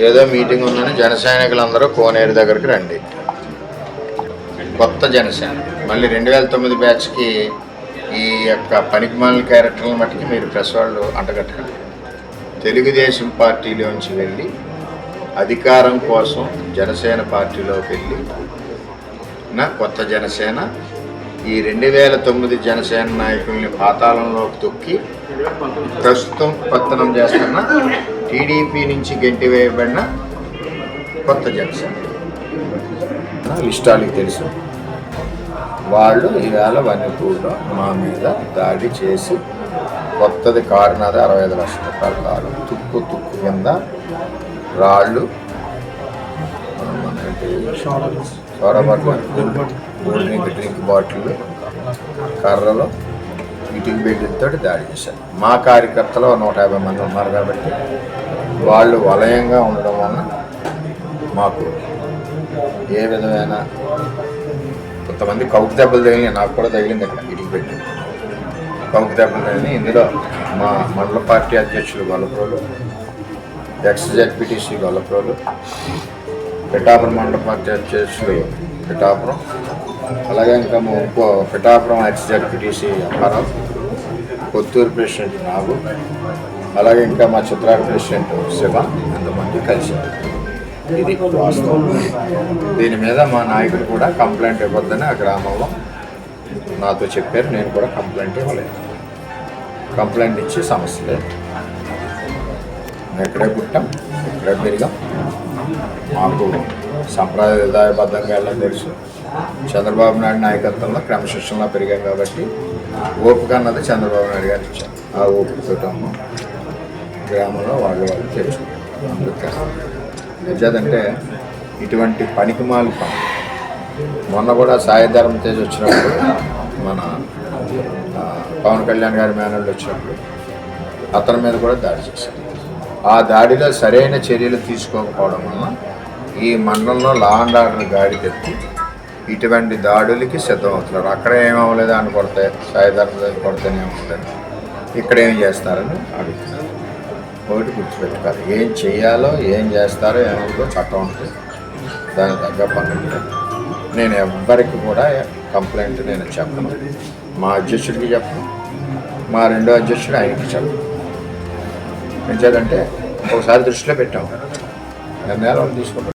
ఏదో మీటింగ్ ఉందని జన సైనికులందరూ కోనేరు దగ్గరికి రండి. కొత్త జనసేన. మళ్ళీ రెండు వేల తొమ్మిది బ్యాచ్కి ఈ యొక్క పనికిమాల క్యారెక్టర్లను మట్టుకి మీరు ప్రెస్ వాళ్ళు అంటగట్టకండి. తెలుగుదేశం పార్టీలోంచి వెళ్ళి అధికారం కోసం జనసేన పార్టీలోకి వెళ్ళి నా కొత్త జనసేన ఈ రెండు వేల తొమ్మిది జనసేన నాయకుల్ని పాతాళంలోకి తొక్కి ప్రస్తుతం పతనం చేస్తున్న టీడీపీ నుంచి గెంటి వేయబడిన కొత్త జనసేన ఇష్టాలకి తెలుసు. వాళ్ళు ఈవేళ వన్యపూడిలో మా మీద దాడి చేసి కొత్తది కారు నాది అరవై ఐదు లక్షల రూపాయల కారు తుక్కు తుక్కు కింద రాళ్ళు మన ఏంటి, soda bottle cool drink drink bottle కర్రలు ఇటుక బిడ్డలతో దాడి చేశారు మా కార్యకర్తలు నూట యాభై మంది ఉన్నారు కాబట్టి వాళ్ళు వలయంగా ఉండడం వలన మాకు ఏ విధమైన కొంతమంది కౌకు దెబ్బలు తగిలినాయి. నాకు కూడా తగిలింది అక్కడ ఇటుక పెట్టి. కౌకు దెబ్బలు తగిలినాయి. ఇందులో మా మండల పార్టీ అధ్యక్షులు గొల్లప్రోలు ఎక్స్ జెడ్పీటీసీ గొల్లప్రోలు పిఠాపురం మండల పార్టీ అధ్యక్షులు పిఠాపురం అలాగే ఇంకా మా ఇంకో Pithapuram ex ZPTC Apparao Kothuru president Nagu అలాగే ఇంకా మా చిత్రాల ప్రెసిడెంట్ శివ ఎంతమంది కలిశారు ఇది వాస్తవం. దీని మీద మా నాయకులు కూడా కంప్లైంట్ ఇవ్వద్దని ఆ గ్రామంలో నాతో చెప్పారు. నేను కూడా కంప్లైంట్ ఇవ్వలేదు. కంప్లైంట్ ఇచ్చి సమస్య లేదు. ఎక్కడే పుట్టాం ఎక్కడే పెరిగాం. మాకు సంప్రదాయబద్ధంగా వెళ్ళడం తెలుసు? చంద్రబాబు నాయుడు నాయకత్వంలో క్రమశిక్షణలో పెరిగాం కాబట్టి ఓపిక అన్నది చంద్రబాబు నాయుడు గారు ఇచ్చారు. ఆ ఓపికతో గ్రామంలో వాళ్ళు వాళ్ళు తెచ్చుకుంటారు అందుకే నిజాదంటే ఇటువంటి పనికిమాలి పని మొన్న కూడా సాయిధర్మ తేజ్ వచ్చినప్పుడు మన పవన్ కళ్యాణ్ గారి మేనల్డ్ వచ్చినప్పుడు అతని మీద కూడా దాడి చేశారు. ఆ దాడిలో సరైన చర్యలు తీసుకోకపోవడం వల్ల ఈ మండలంలో లా అండ్ ఆర్డర్ గాడి తెచ్చి ఇటువంటి దాడులకి సిద్ధం అవుతున్నారు. అక్కడ ఏమవ్వలేదు అని కొడితే సాయిధర్మ తేజ్ కొడితేనే ఇక్కడ ఏం చేస్తారని అడుగుతున్నారు. ఒకటి గుర్తుపెట్టుకోవాలి. ఏం చేయాలో ఏం చేస్తారో ఏమవుతుందో చట్టం ఉంటుంది దాని తగ్గ పని నేను ఎవ్వరికి కూడా కంప్లైంట్ నేను చెప్పను. మా అధ్యక్షుడికి చెప్పను. మా రెండో అధ్యక్షుడు ఆయనకి చెప్పను. ఎందుకంటే ఒకసారి దృష్టిలో పెట్టాము. నిర్ణయాలు తీసుకుంటాం.